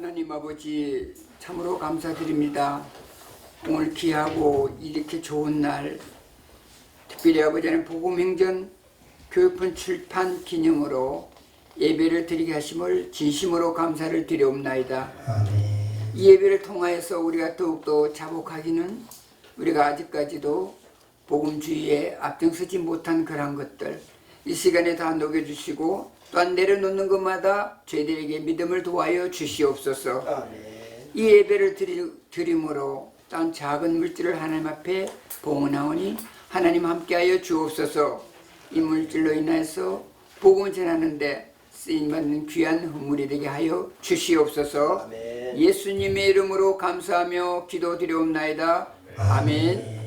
하나님 아버지 참으로 감사드립니다. 오늘 귀하고 이렇게 좋은 날 특별히 아버지는 복음행전 교육본 출판 기념으로 예배를 드리게 하심을 진심으로 감사를 드려옵나이다. 아멘. 이 예배를 통하여서 우리가 더욱더 자복하기는 우리가 아직까지도 복음주의에 앞장서지 못한 그런 것들 이 시간에 다 녹여주시고 또한 내려놓는 것마다 저희들에게 믿음을 도와여 주시옵소서 아멘. 이 예배를 드리, 드림으로 딴 작은 물질을 하나님 앞에 봉헌하오니 하나님 함께하여 주옵소서 이 물질로 인해서 복음을 전하는데 쓰임받는 귀한 헌물이 되게 하여 주시옵소서 아멘. 예수님의 이름으로 감사하며 기도드리옵나이다 아멘.